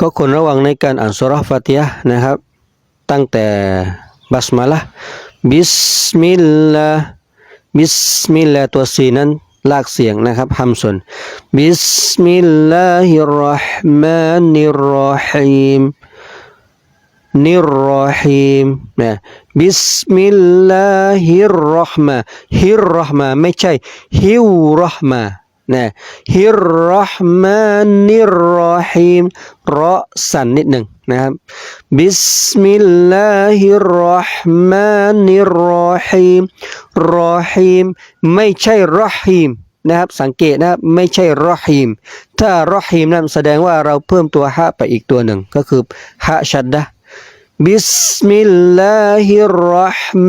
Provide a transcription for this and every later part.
ก็ควรระวังในการอ่านสุราฟาติฮะนะครับ ตั้งแต่บัสมาละบิสมิลลาห์บิสมิลลาห์ตัวซีนั้นลากเสียงนะครับฮัมซุนบิสมิลลาฮิรราะห์มานิรราะฮีมนิรราะฮีมนะบิสมิลลาฮิรราะห์มาฮิรราะห์มาไม่ใช่ฮิวราะห์มา นะฮิรรหมานิรรหิมรอสันนิดหนึ่งนะครับบิสมิลลาฮิรรหมานิรรหิมรอหิมไม่ใช่รอหิมนะครับสังเกตนะไม่ใช่รอหิมถ้ารอหิมนั้นแสดงว่าเราเพิ่มตัวฮะไปอีกตัวหนึ่งก็คือฮะชัดดะบิสมิลลาฮิรร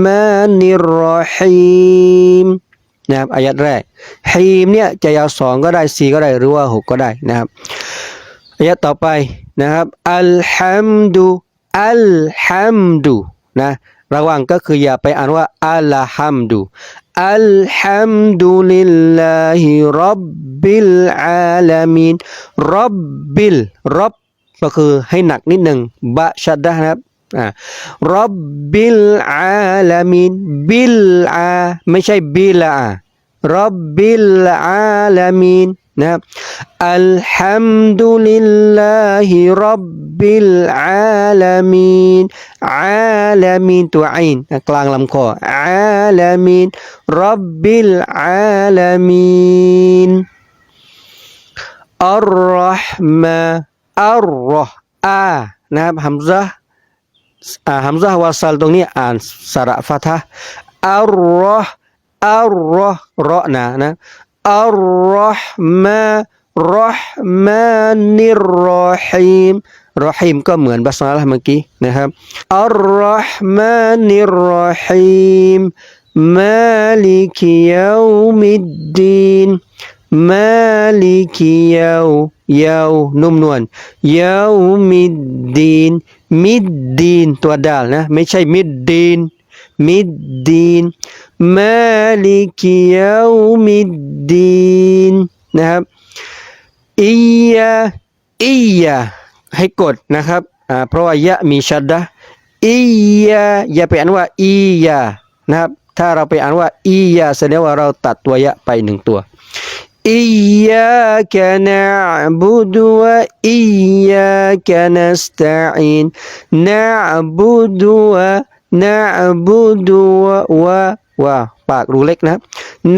หมานิรรหิม นะครับอายัดแรกฮีมเนี่ยจะยาวสองก็ได้สี่ก็ได้หรือว่าหกก็ได้นะครับอายัดต่อไปนะครับอัลฮัมดุอัลฮัมดุนะระวังก็คืออย่าไปอ่านว่าอัลฮัมดุอัลฮัมดุลิลลาฮิรับบิลอาลามีนรับบิลรับก็คือให้หนักนิดหนึ่งบะชัดดะนะครับอ่ารับบิลอาลามีนบิลอาไม่ใช่บิลอา รับบิลอาลามีนนะครับอัลฮัมดุลิลลาฮิรับบิลอาลามีนอาลามีนตัวไอนกลางลำคออาลามีนรับบิลอาลามีน อัลรอฮ์มาอัลรอฮ์อานะครับฮัมซะห์อ่าฮัมซะห์วาซัลตรงนี้อ่านสระฟาทะห์อัลรอฮ์ อัลรอฮ์รอนะนะอัลรอฮ์มารอฮ์มานิรรอฮีมรอฮีมก็เหมือนบัสมาละห์เมื่อกี้นะครับอัลรอฮ์มานิรรอฮีมมาลิกยาวมิดดีนมาลิกิยาวยาวนุ่มนวลยาวมิดดีนมิดดีนตัวดาลนะไม่ใช่มิดดีน มิดดีน มาลิกิยาวมิดดีนนะครับอียาอียาให้กดนะครับอ่าเพราะว่ายะมีชัดดะอียาอย่าไปอ่านว่าอียานะครับ ถ้าเราไปอ่านว่าอียาแสดงว่าเราตัดตัวยะไปหนึ่งตัว إياك نعبد وإياك نستعين نعبد ونعبد و و و ปากรูเล็กนะครับ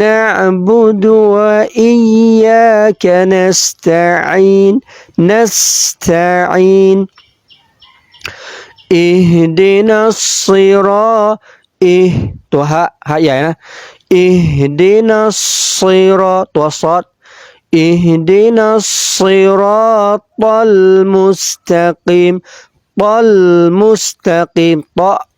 نعبد وإياك نستعين نستعين اهدنا الصراط อิตัวฮะฮะใหญ่นะอิฮดินัสซิรอตัวซอดอิฮดินัสซิรอตัลมุสตะกีมตัลมุสตะกีมตอ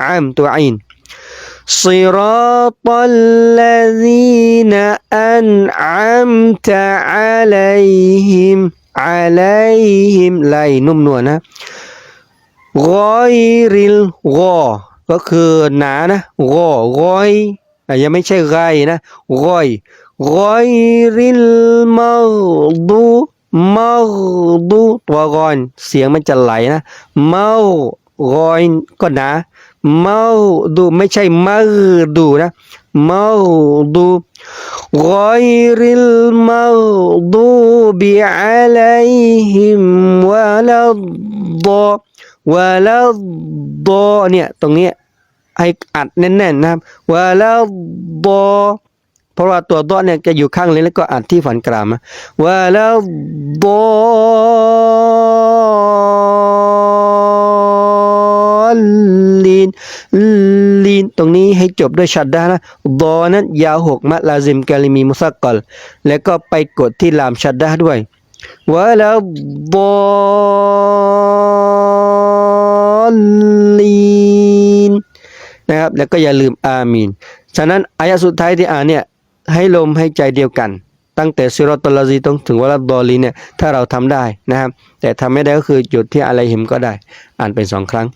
อามตัวอินศิรัตัลลซีนอันอามตะอะลัยฮิมอะลัยฮิมไลนุ่มนวลนะกอยริลกอก็คือหนานะกอกอยยังไม่ใช่ไรนะกอยกอยริลมัลดูมัลดูตัวกอนเสียงมันจะไหลนะมาลกอยก็หนา มาดูไม่ใช่มาดูนะมาดูกริลมาดูบิอัลัยฮิมวะลัดดวะลัดดเนี่ยตรงนี้ให้อัดแน่นๆนะครับวะลัดดเพราะว่าตัวดอเนี่ยจะอยู่ข้างเลยแล้วก็อัดที่ฝันกรามวะลัดด ลีนลีนตรงนี้ให้จบด้วยชัดดานะบอนั้นยาวหกมัดลาซิมแกลิมีมุสักกลแล้วก็ไปกดที่ลามชัดดาด้วยวะล้วบอลีนนะครับแล้วก็อย่าลืมอามีนฉะนั้นอายะสุดท้ายที่อ่านเนี่ยให้ลมให้ใจเดียวกันตั้งแต่ซิรตลาซีตรงถึงวลัดดอลีเนี่ยถ้าเราทำได้นะครับ แต่ทำไม่ได้ก็คือหยุดที่อะไรหิมก็ได้ อ่านเป็นสองครั้ง